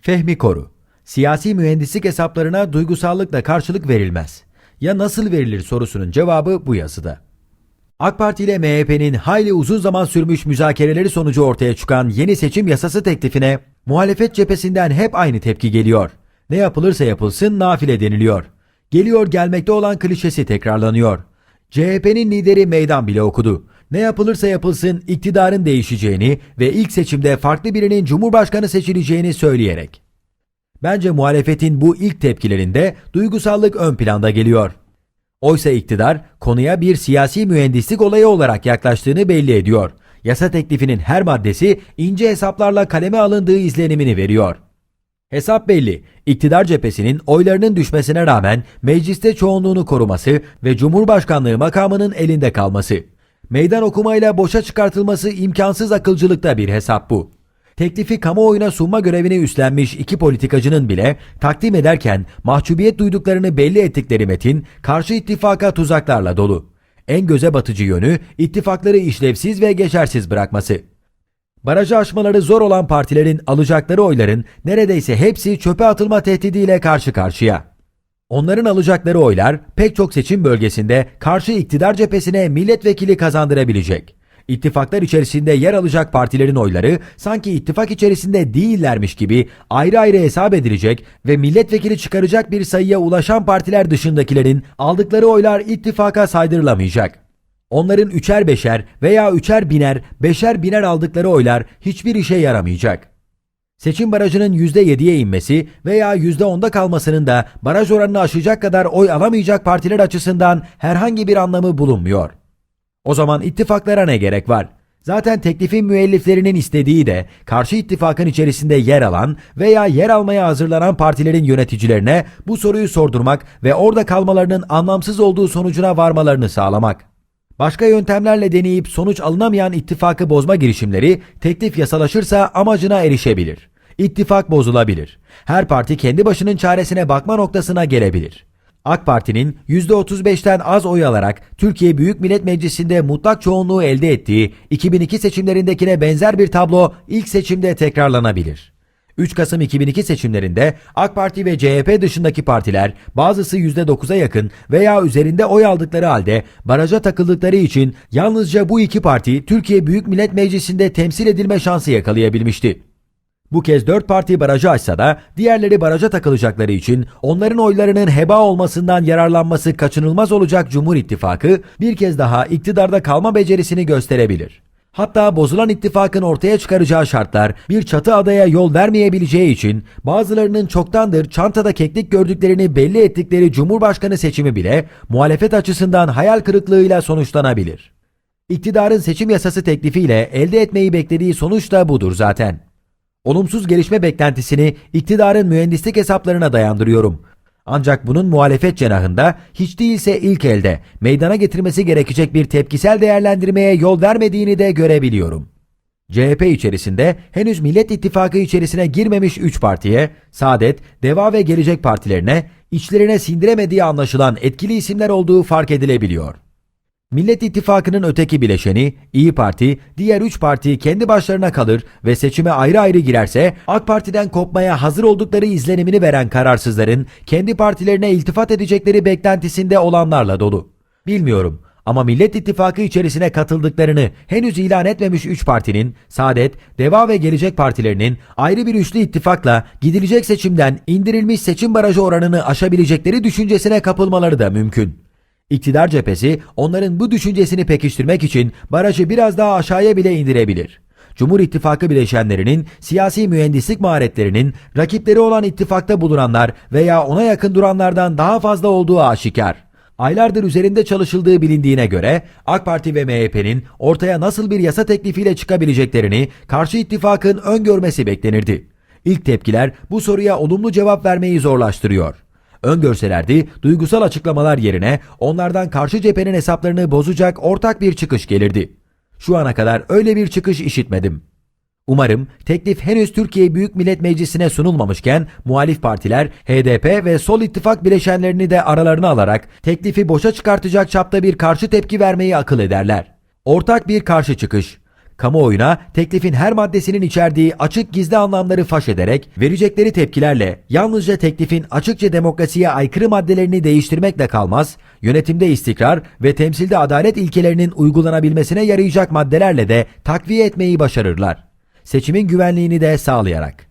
Fehmi Koru Siyasi mühendislik hesaplarına duygusallıkla karşılık verilmez. Ya nasıl verilir sorusunun cevabı bu yazıda. AK Parti ile MHP'nin hayli uzun zaman sürmüş müzakereleri sonucu ortaya çıkan yeni seçim yasası teklifine muhalefet cephesinden hep aynı tepki geliyor. Ne yapılırsa yapılsın nafile deniliyor. Geliyor gelmekte olan klişesi tekrarlanıyor. CHP'nin lideri meydan bile okudu. Ne yapılırsa yapılsın iktidarın değişeceğini ve ilk seçimde farklı birinin cumhurbaşkanı seçileceğini söyleyerek. Bence muhalefetin bu ilk tepkilerinde duygusallık ön planda geliyor. Oysa iktidar konuya bir siyasi mühendislik olayı olarak yaklaştığını belli ediyor. Yasa teklifinin her maddesi ince hesaplarla kaleme alındığı izlenimini veriyor. Hesap belli. İktidar cephesinin oylarının düşmesine rağmen mecliste çoğunluğunu koruması ve Cumhurbaşkanlığı makamının elinde kalması. Meydan okumayla boşa çıkartılması imkansız akılcılıkta bir hesap bu. Teklifi kamuoyuna sunma görevini üstlenmiş iki politikacının bile takdim ederken mahcubiyet duyduklarını belli ettikleri metin karşı ittifaka tuzaklarla dolu. En göze batıcı yönü ittifakları işlevsiz ve geçersiz bırakması. Barajı aşmaları zor olan partilerin alacakları oyların neredeyse hepsi çöpe atılma tehdidiyle karşı karşıya. Onların alacakları oylar pek çok seçim bölgesinde karşı iktidar cephesine milletvekili kazandırabilecek. İttifaklar içerisinde yer alacak partilerin oyları sanki ittifak içerisinde değillermiş gibi ayrı ayrı hesap edilecek ve milletvekili çıkaracak bir sayıya ulaşan partiler dışındakilerin aldıkları oylar ittifaka saydırılamayacak. Onların üçer beşer veya üçer biner, beşer biner aldıkları oylar hiçbir işe yaramayacak. Seçim barajının %7'ye inmesi veya %10'da kalmasının da baraj oranını aşacak kadar oy alamayacak partiler açısından herhangi bir anlamı bulunmuyor. O zaman ittifaklara ne gerek var? Zaten teklifin müelliflerinin istediği de karşı ittifakın içerisinde yer alan veya yer almaya hazırlanan partilerin yöneticilerine bu soruyu sordurmak ve orada kalmalarının anlamsız olduğu sonucuna varmalarını sağlamak. Başka yöntemlerle deneyip sonuç alınamayan ittifakı bozma girişimleri teklif yasalaşırsa amacına erişebilir. İttifak bozulabilir. Her parti kendi başının çaresine bakma noktasına gelebilir. AK Parti'nin %35'ten az oy alarak Türkiye Büyük Millet Meclisi'nde mutlak çoğunluğu elde ettiği 2002 seçimlerindekine benzer bir tablo ilk seçimde tekrarlanabilir. 3 Kasım 2002 seçimlerinde AK Parti ve CHP dışındaki partiler bazısı %9'a yakın veya üzerinde oy aldıkları halde baraja takıldıkları için yalnızca bu iki parti Türkiye Büyük Millet Meclisi'nde temsil edilme şansı yakalayabilmişti. Bu kez dört parti barajı açsa da diğerleri baraja takılacakları için onların oylarının heba olmasından yararlanması kaçınılmaz olacak Cumhur İttifakı bir kez daha iktidarda kalma becerisini gösterebilir. Hatta bozulan ittifakın ortaya çıkaracağı şartlar bir çatı adaya yol vermeyebileceği için bazılarının çoktandır çantada keklik gördüklerini belli ettikleri Cumhurbaşkanı seçimi bile muhalefet açısından hayal kırıklığıyla sonuçlanabilir. İktidarın seçim yasası teklifiyle elde etmeyi beklediği sonuç da budur zaten. Olumsuz gelişme beklentisini iktidarın mühendislik hesaplarına dayandırıyorum. Ancak bunun muhalefet cenahında hiç değilse ilk elde meydana getirmesi gerekecek bir tepkisel değerlendirmeye yol vermediğini de görebiliyorum. CHP içerisinde henüz Millet İttifakı içerisine girmemiş 3 partiye, Saadet, Deva ve Gelecek partilerine içlerine sindiremediği anlaşılan etkili isimler olduğu fark edilebiliyor. Millet İttifakı'nın öteki bileşeni İyi Parti, diğer 3 parti kendi başlarına kalır ve seçime ayrı ayrı girerse AK Parti'den kopmaya hazır oldukları izlenimini veren kararsızların kendi partilerine iltifat edecekleri beklentisinde olanlarla dolu. Bilmiyorum ama Millet İttifakı içerisine katıldıklarını henüz ilan etmemiş 3 partinin, Saadet, Deva ve Gelecek partilerinin ayrı bir üçlü ittifakla gidilecek seçimden indirilmiş seçim barajı oranını aşabilecekleri düşüncesine kapılmaları da mümkün. İktidar cephesi onların bu düşüncesini pekiştirmek için barajı biraz daha aşağıya bile indirebilir. Cumhur İttifakı bileşenlerinin siyasi mühendislik maharetlerinin rakipleri olan ittifakta bulunanlar veya ona yakın duranlardan daha fazla olduğu aşikar. Aylardır üzerinde çalışıldığı bilindiğine göre AK Parti ve MHP'nin ortaya nasıl bir yasa teklifiyle çıkabileceklerini karşı ittifakın öngörmesi beklenirdi. İlk tepkiler bu soruya olumlu cevap vermeyi zorlaştırıyor. Öngörselerdi duygusal açıklamalar yerine onlardan karşı cephenin hesaplarını bozacak ortak bir çıkış gelirdi. Şu ana kadar öyle bir çıkış işitmedim. Umarım teklif henüz Türkiye Büyük Millet Meclisi'ne sunulmamışken muhalif partiler HDP ve Sol İttifak bileşenlerini de aralarına alarak teklifi boşa çıkartacak çapta bir karşı tepki vermeyi akıl ederler. Ortak bir karşı çıkış. Kamuoyuna teklifin her maddesinin içerdiği açık gizli anlamları faş ederek verecekleri tepkilerle yalnızca teklifin açıkça demokrasiye aykırı maddelerini değiştirmekle kalmaz, yönetimde istikrar ve temsilde adalet ilkelerinin uygulanabilmesine yarayacak maddelerle de takviye etmeyi başarırlar. Seçimin güvenliğini de sağlayarak.